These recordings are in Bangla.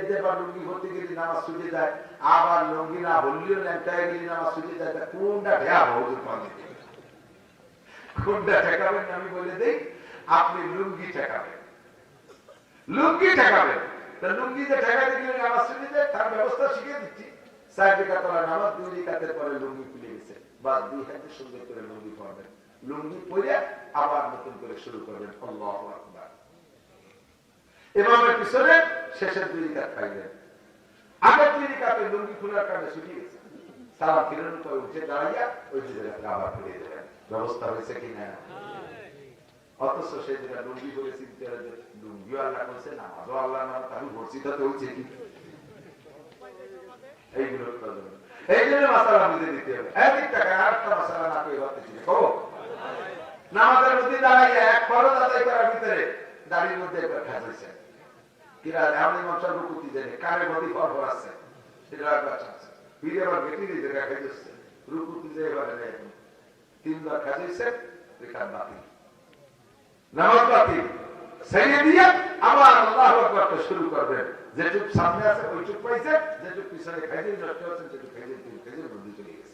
দিয়ে বা লুঙ্গি ভর্তি গেলি নামাজ ছুটে যায় আবার লুঙ্গি না হলিও ল্যাংটায় গেলি নামাজ ছুটে যায় কোনটা ঢেয়া বহুদূর পানি কোনটা ঠেকাবেন আমি বলে দেই, আপনি লুঙ্গি ঠেকাবেন। লুঙ্গি ঠেকাবেন। তা লুঙ্গি যে ঠেকাতে গেলে নামাজ তার ব্যবস্থা শিখে দিচ্ছি। চার রেখা নামাজ, দুই পরে লুঙ্গি খুলে গেছে। বা দুই হাতে সুন্দর করে লুঙ্গি পরবেন। লুঙ্গি পরে আবার নতুন করে শুরু করবেন। আল্লাহ আকবার। ইমামের পিছনে শেষের দুই রেখা খাইলেন আগের দুই রেখাতে লুঙ্গি খোলার কারণে গেছে। সালাম ফিরানোর পরে উঠে দাঁড়াইয়া ওই রেখা আবার ফিরিয়ে দেবেন ব্যবস্থা হয়েছে কিনা অথচ সেই যেটা লুঙ্গি করে চিনতে হবে যে লুঙ্গিও আল্লাহ করছে নামাজও আল্লাহ না, তাহলে ভর্সিটা তো হচ্ছে কি? এইগুলো এই জন্য। মাসালা বুঝে দিতে হবে। একদিক টাকা আরেকটা মাসালা না পেয়ে ভাবতেছি কব নামাজের মধ্যে দাঁড়াইয়া হয়েছে কিরা এমন ইমাম সাহেব রুকুতি দেয় কারে মধ্যে ফর ফর আছে সেটা একবার চাচ্ছে ফিরে আবার আকবরটা শুরু সামনে আছে পাইছে পিছনে খাইছে খাইছে খাইছে চলে গেছে।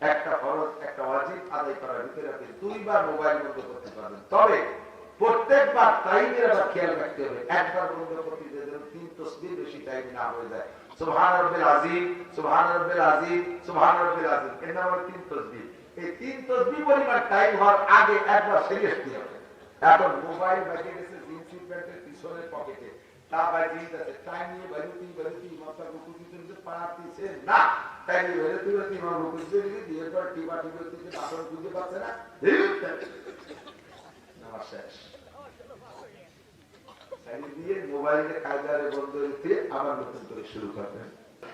একটা ফরজ একটা ওয়াজিব আদায় করার ভিতরে আপনি দুইবার মোবাইল বন্ধ করতে পারবেন। তবে প্রত্যেকবার টাইমের আবার খেয়াল রাখতে হবে। একবার বন্ধ করতে যেন তিন তসবির বেশি টাইম না হয়ে যায়। সুবহান রাব্বিল আজিম সুবহান রাব্বিল আজিম সুবহান রাব্বিল আজিম এর নাম হলো তিন তসবিহ এই তিন তসবিহ পরিমাণ টাইম হওয়ার আগে একবার সেরে আসতে হবে। এখন মোবাইল বাজে গেছে জিন্স প্যান্টের পিছনের পকেটে তা বাজিয়ে যাচ্ছে টাইম নিয়ে বাজুতি বাজুতি মাথা রুকু দিতে পারতেছে না। তাই নিয়ে বাজুতি বাজুতি মা রুকু দিতে দিতে দিয়ে পর টিপা টিপা দিতে বাসন খুঁজে পাচ্ছে না।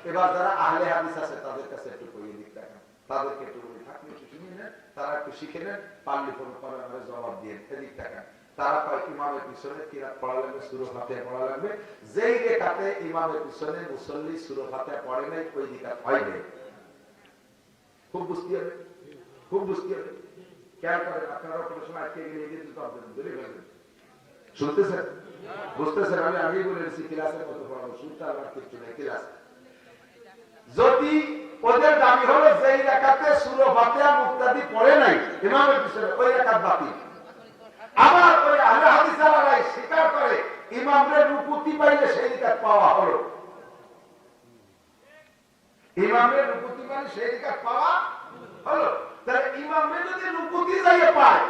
এবার যারা আহলে হাদিস তাদের কাছে একটু কইয়ে দিক তাদেরকে একটু বলি নেন, তারা একটু শিখে নেন, পারলে কোনো জবাব দিয়ে এদিক দেখেন। তারা কয় ইমামের পিছনে পড়া লাগবে সুরো ফাতে পড়া লাগবে। যেই রেখাতে ইমামের পিছনে মুসল্লি সুরো ফাতে পড়ে নাই, ওই হয় নেই। খুব বুঝতে হবে? খুব বুঝতে হবে? আপনারা সময় বুঝতেছেন? আমি ক্লাস। যদি ওদের দাবি হলো যেই রেখাতে সুরো ফাতিহা মুক্তাদি পড়ে নাই, ইমামের পিছনে ওই রেখাত বাতিল। আবার ওই আহলে হাদিস আলারাই স্বীকার করে ইমামের রুকুতি পাইলে সেই রেখাত পাওয়া হলো। ইমামের রুকুতি পাইলে সেই রেখাত পাওয়া হলো। তাহলে ইমামের যদি রুকুতি যাইয়ে পায়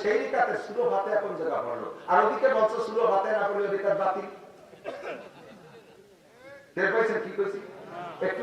সেই রেখাতে সুরো জায়গা পড়ল? আর ওদিকে বলছে সুরো ফাতিহা না পড়লে পাইছেন কি কইছি? একটু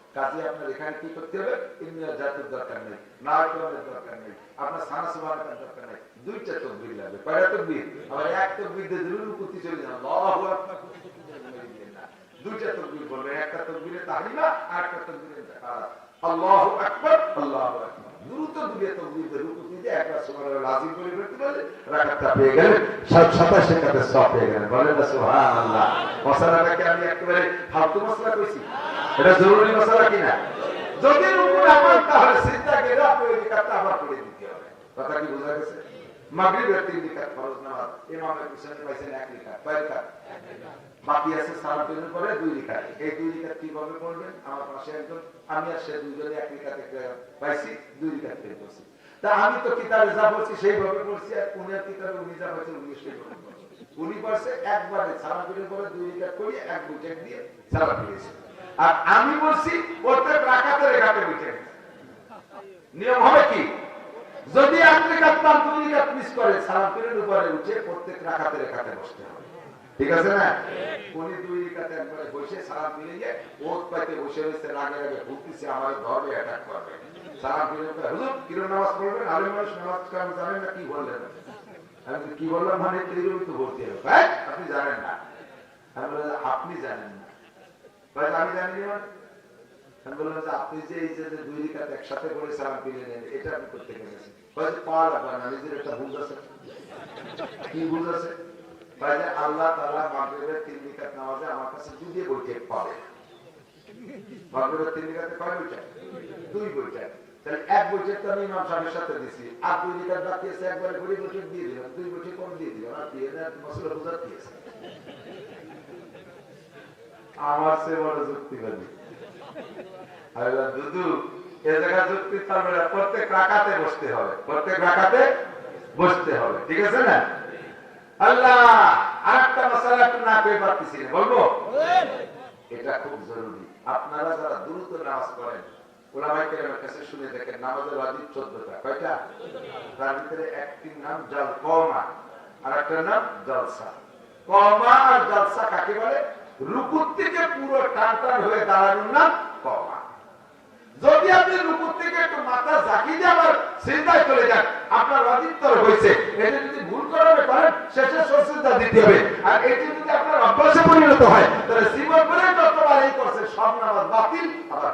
কাজে আপনার এখানে কি করতে হবে? ইন্দিরা জাতির দরকার নেই না দরকার নেই, আপনার সানা সুবহানাকার দরকার নেই, দুইটা তকবীর লাগবে। কয়টা তকবীর? আবার এক তকবীর দিয়ে দিলেন কুতি চলে যান। আল্লাহু আকবার। দুইটা তকবীর বলবেন, একটা তকবীরে তাহরিমা আর একটা তকবীরে তাহরা আল্লাহু আকবার আল্লাহু আকবার। দ্রুত একবার সময় লাজিম করে ফেলতে পারলে রাখাতটা পেয়ে গেলেন সাতাশ টাকাতে সব পেয়ে গেলেন। বলেন এটা জরুরি মশলা কিনা? যদি রুকু না তাহলে গেলে আপনি ওই আবার করে দিতে হবে। কথা কি বোঝা গেছে? ফরজ নামাজ, ইমামের পিছনে পাইছেন এক বাকি আছে সালাম ফিরের পরে দুই এই দুই কীভাবে পড়বেন আমার পাশে একজন, আমি আর সে দুইজনে এক পাইছি, দুই পেয়ে করছি। তা আমি তো কিতাবে যা বলছি সেইভাবে পড়ছি আর উনি আর কিতাবে উনি যা বলছে উনি সেইভাবে উনি পারছে একবারে সালাম ফিরের পরে দুই রিকাত করি এক বুঝে দিয়ে সালাম ফিরেছে আর আমি বলছি, প্রত্যেক রাখাতে রেখাতে বুঝে নিয়ম হবে কি? যদি এক রেখাত পান দুই রেখাত মিস করে সালাম ফিরের উপরে উঠে প্রত্যেক রাখাতে রেখাতে বসতে হবে। ঠিক আছে না? উনি দুই একবারে বসে সালাম গিয়ে ওত পাইতে বসে রয়েছে ভুগতেছে আমার অ্যাটাক করবে। সালাম হুজুর নামাজ পড়বেন? আলে মানুষ নামাজ জানেন না? কি বললেন? আমি কি বললাম মানে? ভর্তি হবে। হ্যাঁ আপনি জানেন না। আপনি জানেন না। দুই দিয়ে বইটা এক বইটা তো আমি ইমাম সাহেবের সাথে দিছি। আর দুই রিকাত বাকি আছে একবারে বইটা দিয়ে দিলাম। দুই বইটা কম দিয়ে দিলাম। আর দিয়ে না মশলা দিয়েছে আমার সে বড় যুক্তিবাদী। দুদু, এ জায়গা যুক্তি পারবে না। প্রত্যেক রাখাতে বসতে হবে। প্রত্যেক রাখাতে বসতে হবে। ঠিক আছে না? আল্লাহ, আরেকটা মশলা একটু না পেয়ে পারতেছি বলব? এটা খুব জরুরি। আপনারা যারা দ্রুত নামাজ পড়েন ওলামাই কেরামের কাছে শুনে দেখেন, নামাজের নাম আর নাম জলসা কাকে বলে? রুকুর থেকে পুরো টান হয়ে দাঁড়ানোর নাম যদি আপনি রুকুর থেকে একটু মাথা ঝাঁকি দিয়ে আবার চিন্তায় চলে যান, আপনার অধিকতর হয়েছে। এটা যদি ভুল করাবে পারেন শেষে সসিদ্ধা দিতে হবে। আর এটি যদি আপনার অভ্যাসে পরিণত হয়, তাহলে জীবন করে যতবার এই করছে সব নামাজ বাতিল আবার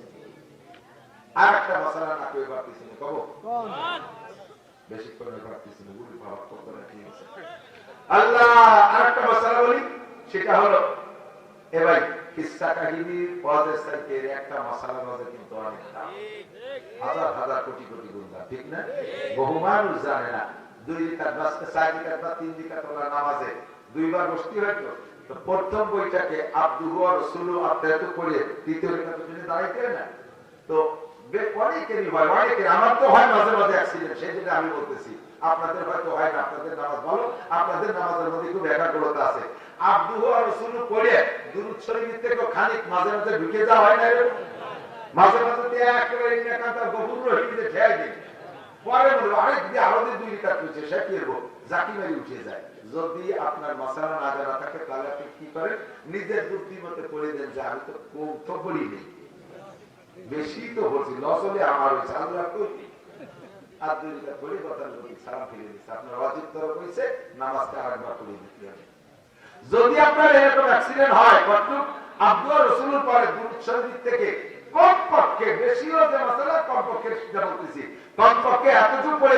আর একটা মশলা না পেয়ে পারতেছি না কব? বেশি করে পারতেছি না গুলি ভাব করে ঠিক আছে আল্লাহ আর একটা মশলা বলি সেটা হলো এ ভাই কিসা কাহিনী ওয়াজের সাইকে একটা কিন্তু অনেক দাম। হাজার হাজার কোটি কোটি গুণ দাম ঠিক না? বহু মানুষ জানে না দুই রিকাত বাসতে চার বা তিন ওলা নামাজে দুইবার বসতি হয়তো তো প্রথম বইটাকে আব্দুল রসুলু আত্মায়ত করে তৃতীয় যদি দাঁড়াইতে না। তো অনেকেরই হয় অনেকের আমার তো হয় মাঝে মাঝে অ্যাক্সিডেন্ট আমি বলতেছি। আপনাদের হয়তো হয় না, আপনাদের নামাজ ভালো, আপনাদের নামাজের মধ্যে খুব একাগ্রতা আছে। আর থেকে খানিক মাঝে মাঝে ঢুকে যাওয়া হয় না? মাঝে মাঝে একেবারে পরে বলব আরেক দিয়ে আরও দুই লিটার সে জাকি মারি উঠে যায়। যদি আপনার মশালা না জানা থাকে, তাহলে আপনি কি করেন? নিজের বুদ্ধি মতে পড়ে দেন, যে আমি তো কম তো বলিনি বেশি তো বলছি লস হলে আমার হয়েছে আল্লাহ কই আর দুই রিকাত পড়ে কথা সালাম ফিরে দিচ্ছে। আপনার অজিত তরফ হয়েছে নামাজটা আরেকবার পড়ে দিতে হবে। যদি আপনার এরকম অ্যাক্সিডেন্ট হয় কতটুক আব্দুল রসুলের পরে দুরুদ শরীফ থেকে কমপক্ষে বেশিও যে কমপক্ষে সেটা বলতেছি। কমপক্ষে এতটুকু পড়ে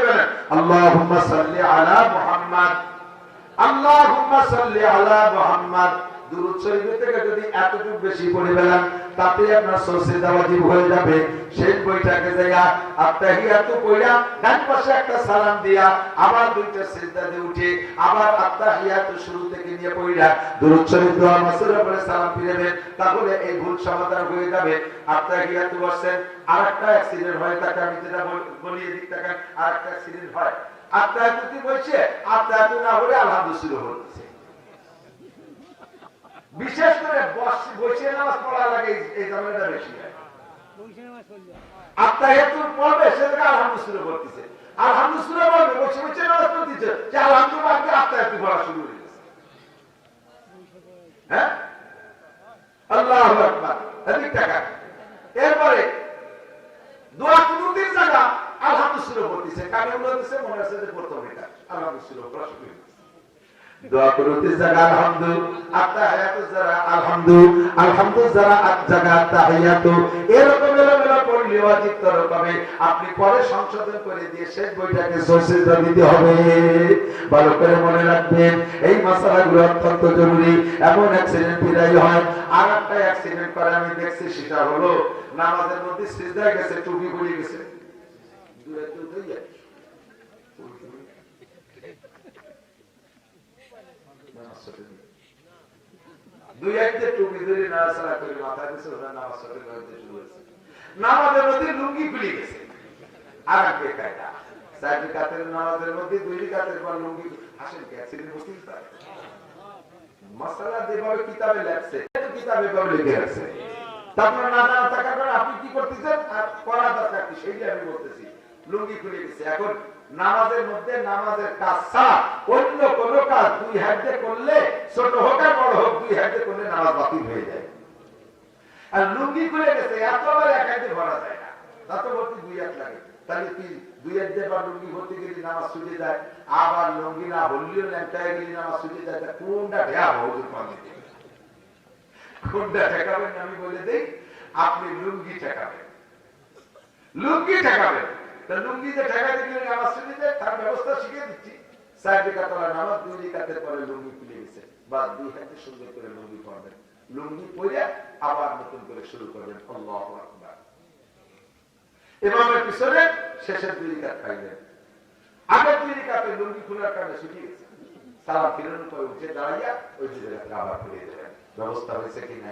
তাহলে এই ভুল সমাধান হয়ে যাবে। আত্তাহিয়াতু বসেন আরেকটা অ্যাক্সিডেন্ট হয়, তাকে আমি যেটা বলিয়ে দিক তাকে আরেকটা অ্যাক্সিডেন্ট হয়। আত্মায়াতুতি বলছে আত্মায়াতু না হলে আলহামদুলিল্লাহ বিশেষ করে বস- নামাজ পড়া লাগে এই- ঝামেলাটা বেশি আত্মায়াতুর পড়বে সে থেকে করতেছে আলহামদুলিল্লাহ বলবে শুরু হয়ে গেছে। হ্যাঁ? আল্লাহ এরপরে। আপনি পরে সংশোধন করে দিয়ে শেষ বইটাকে সসিদ্ধ দিতে হবে। ভালো করে মনে রাখবেন, এই মশলাগুলো অত্যন্ত জরুরি। এমন অ্যাক্সিডেন্ট বিদায় হয়, আর একটা অ্যাক্সিডেন্ট করে আমি দেখছি, সেটা হলো, নামাজের মধ্যে সিজদায় গেছে, টুপি পড়ে গেছে। দূরে একটু উঠে যায় দুই একটে টুপি ধরে নাড়াচাড়া করে মাথা দিছে, ওরা নামাজ হইতে শুরু হয়েছে নামাজের মধ্যে লুঙ্গি খুলে গেছে। আর এক বেকায়দা। চার কাতের নামাজের মধ্যে দুই কাতের পর লুঙ্গি হাসেন কে? আছিলেন মুসলিম তাই মশলা যেভাবে কিতাবে লেখছে কিতাবে ভাবে লিখে রাখছে। তারপর না থাকার কারণে আপনি কি করতেছেন? আর করা দরকার কি? সেইটা আমি বলতেছি। লুঙ্গি খুলে গেছে। এখন নামাজের মধ্যে নামাজের কাজ অন্য কোন কাজ দুই হাতে করলে, ছোট হোক আর বড় হোক, দুই হাতে করলে নামাজ বাতিল হয়ে যায়। আর লুঙ্গি খুলে গেছে এতবার এক হাতে ভরা যায় না। তা ভর্তি দুই হাত লাগে। তাহলে তুই দুই হাত দিয়ে লুঙ্গি ভর্তি গেলি নামাজ ছুটে যায়? আবার লুঙ্গি না বললিও ল্যাংটায় গেলি নামাজ ছুটে যায়। তা কোনটা ঢেয়া বহুদূর পানি কোনটা ঠেকাবেন আমি বলে দেই, আপনি লুঙ্গি ঠেকাবেন। লুঙ্গি ঠেকাবেন। তা লুঙ্গি যে নামাজ ছুটে তার ব্যবস্থা শিখিয়ে দিচ্ছি। চার রেখা তোলা নামাজ দুই রেখাতে পরে লুঙ্গি খুলে গেছে। পরে আবার করে শেষের দুই রেখা খাইলেন আগের দুই রেখাতে লুঙ্গি খোলার কারণে শুকিয়ে গেছে। ফিরানোর পরে উঠে দাঁড়াইয়া ওই দুই আবার ফিরিয়ে দেবেন ব্যবস্থা হয়েছে কিনা?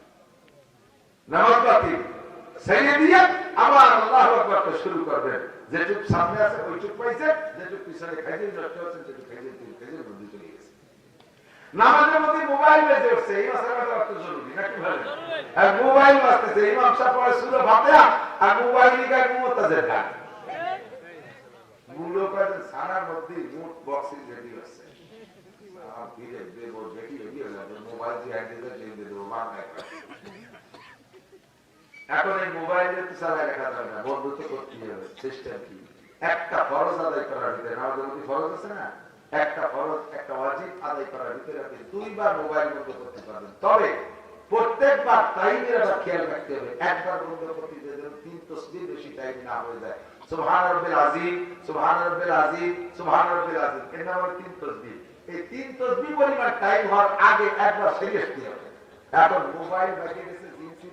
নামাজ বাতিল ছেড়ে দিয়ে আবার আল্লাহ আকবরটা শুরু করবেন। যেটুক সামনে আছে ওইটুক পাইছে যেটুক পিছনে খাইছে নষ্ট হচ্ছে যেটুক খাইছে তিন খাইছে বুদ্ধি চলে গেছে। নামাজের মধ্যে মোবাইল বেজে উঠছে, এই মাসালাটা অত জরুরি নাকি ভালো আর মোবাইল বাজতেছে ইমাম সাহেব পড়ে সুরে ফাতিহা আর মোবাইল লিখায় মুমতাজের গান মূল্য কাজে সানার মধ্যে মোট বক্সিং রেডি হচ্ছে। আর ফিরে দেব দেখি রেডি হয়ে যাবে মোবাইল যে হ্যান্ডেল দিয়ে দেবো বাংলায় এখন এই মোবাইলে তো চালায় রাখা যাবে না, বন্ধুত্ব করতে হবে সিস্টেম কি? একটা ফরজ আদায় করার ভিতরে নামাজের মধ্যে ফরজ আছে না? একটা ফরজ, একটা ওয়াজিব আদায় করার ভিতরে আপনি দুইবার মোবাইল বন্ধ করতে পারবেন। তবে প্রত্যেকবার টাইমের আবার খেয়াল রাখতে হবে, একবার বন্ধ করতে যেন তিন তসবির বেশি টাইম না হয়ে যায়। সুবহান রাব্বিল আজিম সুবহান রাব্বিল আজিম সুবহান রাব্বিল আজিম এর নাম হলো তিন তসবিহ এই তিন তসবিহ পরিমাণ টাইম হওয়ার আগে একবার সিরিয়াস দিতে হবে। এখন মোবাইল বাজিয়ে গেছে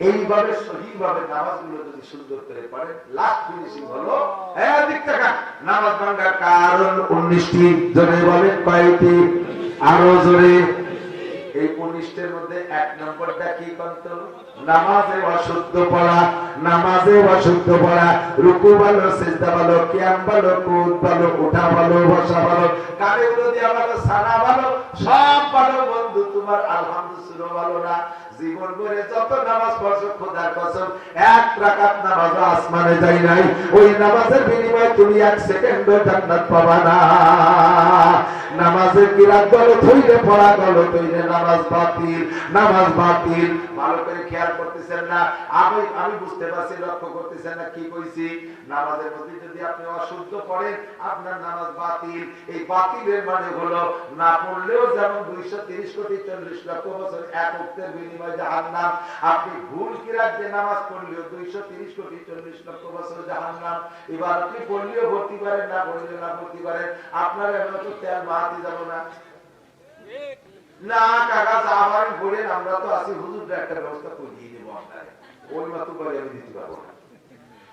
এইভাবে সঠিকভাবে নামাজগুলো যদি সুন্দর করে পড়ে লাস্ট ফিনিশিং হলো একাধিক টাকা নামাজ ভাঙ্গার কারণ উনিশটি। জোরে বলেন কয়টি? আরও জোরে। এই উনিশটের মধ্যে এক নম্বরটা কি কন্ত নামাজে অশুদ্ধ পড়া, নামাজে অশুদ্ধ পড়া। রুকু ভালো সিজদা ভালো কিয়াম ভালো কুদ ভালো উঠা ভালো বসা ভালো কানে দিয়া ভালো সানা ভালো সব ভালো বন্ধু, তোমার আলহামদুলিল্লাহ ভালো না। জীবন করে যত নামাজ পড়ছো, খোদার কসম, এক রাকাত নামাজ আসমানে যাই নাই। ওই নামাজের বিনিময়ে তুমি এক সেকেন্ড জান্নাত পাবা না। নামাজের কিরাত গল থইলে পড়া গল তৈলে নামাজ বাতিল নামাজ বাতিল। ভালো করে খেয়াল করতেছেন না, আমি আমি বুঝতে পারছি, লক্ষ্য করতেছেন না, কি কইছি? নামাজের মধ্যে যদি আপনি অশুদ্ধ পড়েন, আপনার নামাজ বাতিল। এই বাতিলের মানে হলো, না পড়লেও যেমন দুইশো তিরিশ কোটি চল্লিশ লক্ষ বছর এক অক্টের বিনিময়ে জাহান্নাম, আপনি ভুল কিরাত যে নামাজ পড়লেও দুইশো তিরিশ কোটি চল্লিশ লক্ষ বছর জাহান্নাম। এবার আপনি পড়লেও ভর্তি পারেন না পড়লেও না ভর্তি পারেন আপনার এমন তো তেল মাহাতি যাব না। না, কাকা, যা পারেন বলেন আমরা তো আছি। হুজুর একটা ব্যবস্থা করিয়ে দেবো আপনার ওই মাত্র করে আমি দিতে পারব না।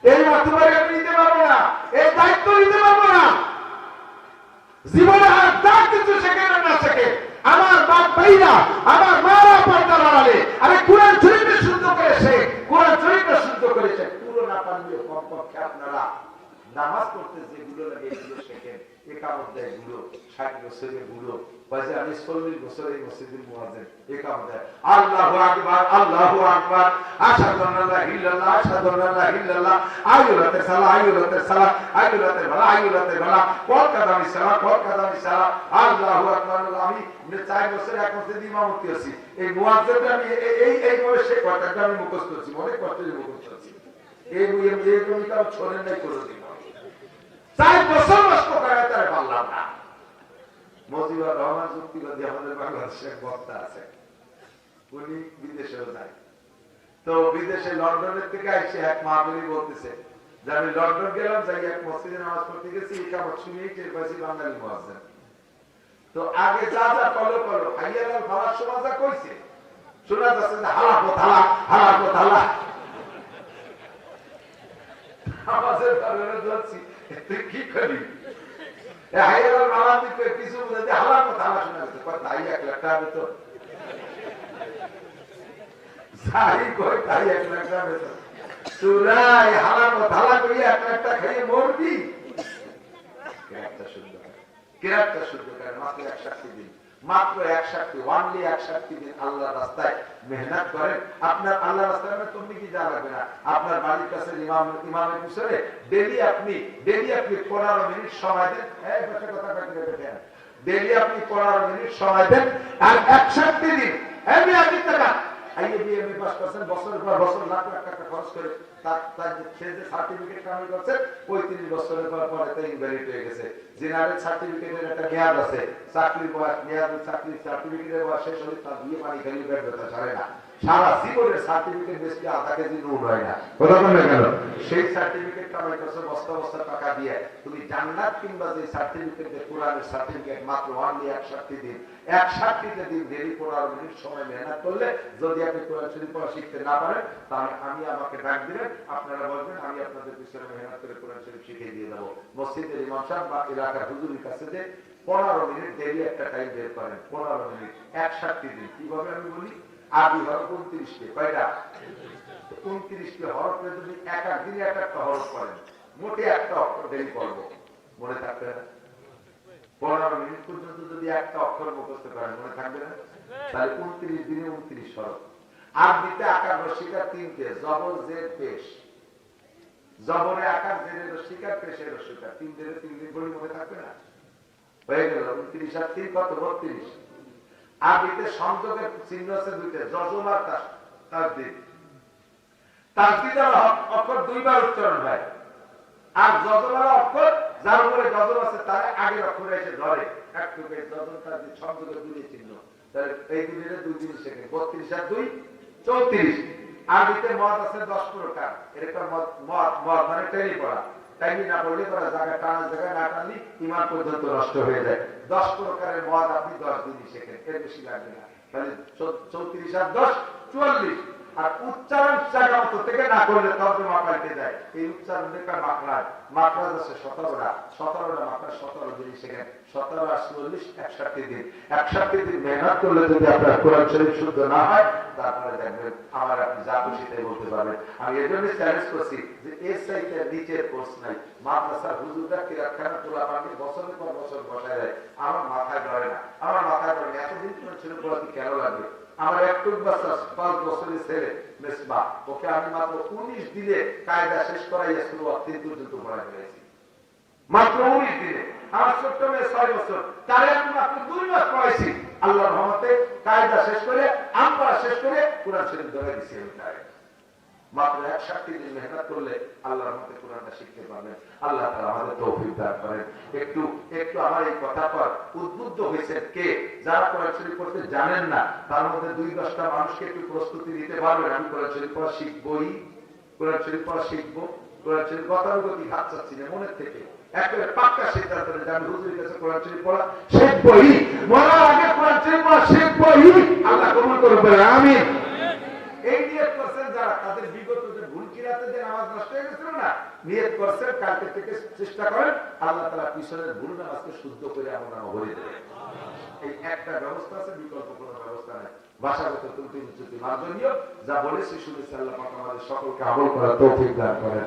এই মাত্র আমি নিতে পারব না। এই দায়িত্ব নিতে পারব না। জীবনে আর যা কিছু শেখে না শেখে। আমার বাপ ভাইরা, আমার মারা পর্দা লড়ালে আরে কোরআন শরীফে শুদ্ধ করে সে কোরআন শরীফে শুদ্ধ করেছে। পুরো না পারলেও কমপক্ষে আপনারা নামাজ পড়তে যেগুলো লাগে এগুলো একামত দেয় ষাট বছরের বলছে আমি চল্লিশ বছর এই মসজিদের মুয়াজ্জিন, একামত দেয়। আকবার আকবার। ইল্লাল্লাহ ইল্লাল্লাহ। কল কাদামি সালাহ আল্লাহু আকবার আমি চার বছর এক ইমামতি আছি। এই মুয়াজ্জিনটা আমি এই- এই এইভাবে কথাটা আমি মুখস্থ করছি অনেক মুখস্থ এই এই কবিতা ছোড়েন নাই করে দিন চার বছর নষ্ট করে তার পারলাম না মজিবুর রহমান যুক্তিবাদী আমাদের বক্তা আছে। উনি বিদেশেও যায়। তো বিদেশে লন্ডনের থেকে এসে এক মাহবুলি বলতেছে, যে আমি লন্ডন গেলাম, যাই এক মসজিদে নামাজ পড়তে গেছি, এই কামত শুনেই টের পাইছি বাঙালি মহাজেন। তো আগে যা যা কলো কলো হাইয়ালাল ফালার সময় যা কইছে, শোনা যাচ্ছে যে হালাকো থালা হালাকো থালা আমাদের কারণে যাচ্ছি কি করি? এ হাইয়ালাল মালা দিতে কিছু বুঝে যে হালাকো থালা শোনা যাচ্ছে কথা হাই কই শুদ্ধ করে কেরাতটা মাত্র এক সাক্ষী দিন। মাত্র এক সাক্ষী ওয়ানলি এক সাক্ষী দিন আল্লাহ রাস্তায় মেহনত করেন। আপনার আল্লাহ রাস্তায় তুমি কি যা লাগবে না আপনার বাড়ির কাছে ইমাম, ইমামের পিছনে। ডেলি আপনি ডেলি আপনি পনেরো মিনিট সময় দেন। এই বসে কথা কাটি দেখেন ডেলি আপনি পনেরো মিনিট সময় দেন আর এক সাক্ষী দিন। এমনি আপনি টাকা আইএ বিএ এমএ পাস করছেন বছরের পর বছর লাখ লাখ টাকা খরচ করে তুমি জান্নাত কিংবা যে সার্টিফিকেট কোরআনের সার্টিফিকেট মাত্র অনলি এক দিন। এক দিন দেরি সময় মেহনত করলে যদি আপনি কোরআন শরীফ পড়া শিখতে না পারেন, তাহলে আমি আমাকে ডাক দিবেন আপনারা বলবেন, আমি আপনাদের পিছনে মেহনত করে কোরআন শরীফ শিখিয়ে দিয়ে দেবো। মসজিদের ইমাম সাহেব বা এলাকার হুজুরের কাছে যে পনেরো মিনিট ডেলি একটা টাইম বের করেন, পনেরো মিনিট এক সাতটি দিন। কীভাবে আমি বলি? আদি হরফ উনত্রিশকে কয়টা? উনত্রিশকে হরফে যদি এক এক দিনে এক একটা হরফ করেন, মোটে একটা অক্ষর ডেলি করব মনে থাকবে না? পনেরো মিনিট পর্যন্ত যদি একটা অক্ষর মুখস্থ করেন, মনে থাকবে না? তাহলে উনত্রিশ দিনে উনত্রিশ হরফ আর দিতে আকার রসিকা তিনটে, জবর জের পেশ। জবরে আকার জেরে রসিকা পেশের রসিকা তিন দিনে তিন দিন বলি মনে থাকবে না? হয়ে গেল, উনত্রিশ আর তিন, কত? বত্রিশ। আরবিতে সংযোগের চিহ্ন আছে দুইটা, যজম আর তাস তাসদিদ তাসদিদের অক্ষর দুইবার উচ্চারণ হয়। আর যজমার অক্ষর, যার উপরে যজম আছে, তার আগের অক্ষরে এসে ধরে। একটু যজম তাসদিদ সংযোগের দুই চিহ্ন। তাহলে এই দুই দুই জিনিস শেখে বত্রিশ আর দুই চৌত্রিশ। আরবিতে মদ আছে দশ প্রকার। এরকম মদ মদ মানে টেনে পড়া। টাইমি না পড়লে পড়া জায়গা টানা জায়গায় না টানলে ইমান পর্যন্ত নষ্ট হয়ে যায়। দশ প্রকারের মদ আপনি দশ দিনই শেখেন, এর বেশি লাগবে না। তাহলে চৌত্রিশ আর দশ, চুয়াল্লিশ। আর উচ্চারণ জায়গা মতো থেকে না করলে তর্জমা পাল্টে যায়। এই উচ্চারণ দেখা মাকড়ায়। মাকড়াজ আছে সতেরোটা। সতেরোটা মাকড়া সতেরো দিন শেখেন সতেরো আর চুয়াল্লিশ একষট্টি দিন। একষট্টি দিন মেহনত করলে যদি আপনার কোরআন শরীফ শুদ্ধ না হয়, তারপরে দেখবেন আমার আপনি যা খুশি তাই বলতে পারবেন। আমি এই জন্য চ্যালেঞ্জ করছি যে এর সাইতে নিচের কোর্স নাই। মাদ্রাসার হুজুররা কিরাতখানা তোলা পানি বছরের পর বছর বসায় দেয়। আমার মাথায় ধরে না। আমার মাথায় ধরে এতদিন ছেলে কেন লাগবে? আমার একটু পাঁচ বছরের ছেলে, মেসবা। ওকে আমি মাত্র উনিশ দিনে কায়দা শেষ করাই শুরু তিন পর্যন্ত পড়াই হয়েছি মাত্র উনিশ দিনে। আমার ছোট্ট মেয়ে ছয় বছর। তারে আমি মাত্র দুই মাস পড়াইছি। আল্লাহর রহমতে কায়দা শেষ করে আমরা শেষ করে কোরআন শরীফ ধরে দিছি আমি মাত্র এক সাতটি দিন মেহনত করলে আল্লাহর মতে কোরআনটা শিখতে পারবেন। আল্লাহ তাআলা আমাদের তৌফিক দান করেন। একটু একটু আমার এই কথা পর উদ্বুদ্ধ হয়েছে কে? যারা কোরআন শরীফ পড়তে জানেন না, তার মধ্যে দুই দশটা মানুষকে একটু প্রস্তুতি দিতে পারবেন। আমি কোরআন শরীফ পড়া শিখবই। কোরআন শরীফ পড়া শিখব। কোরআন শরীফ গতানুগতিক হাত চাচ্ছি না, মনের থেকে। একেবারে পাক্কা সিদ্ধান্ত নেই আমি হুজুরের কাছে কোরআন শরীফ পড়া শিখবই। মরার আগে কোরআন শরীফ পড়া শিখবই। আল্লাহ কবুল করবে আমিন এই নিয়ত করছেন যারা তাদের বিগত যে ভুল কিরাতে যে নামাজ নষ্ট হয়ে গেছিল না, নিয়ত করছেন, কালকে থেকে চেষ্টা করেন, আল্লাহ তালা পিছনের ভুল নামাজকে শুদ্ধ করে আমরা ভরে দেবে। এই একটা ব্যবস্থা আছে বিকল্প কোনো ব্যবস্থা নেই। ভাষাগত যা বলেছি শুনেছি আল্লাহ আমাদের সকলকে আমল করা তৌফিক দান করেন।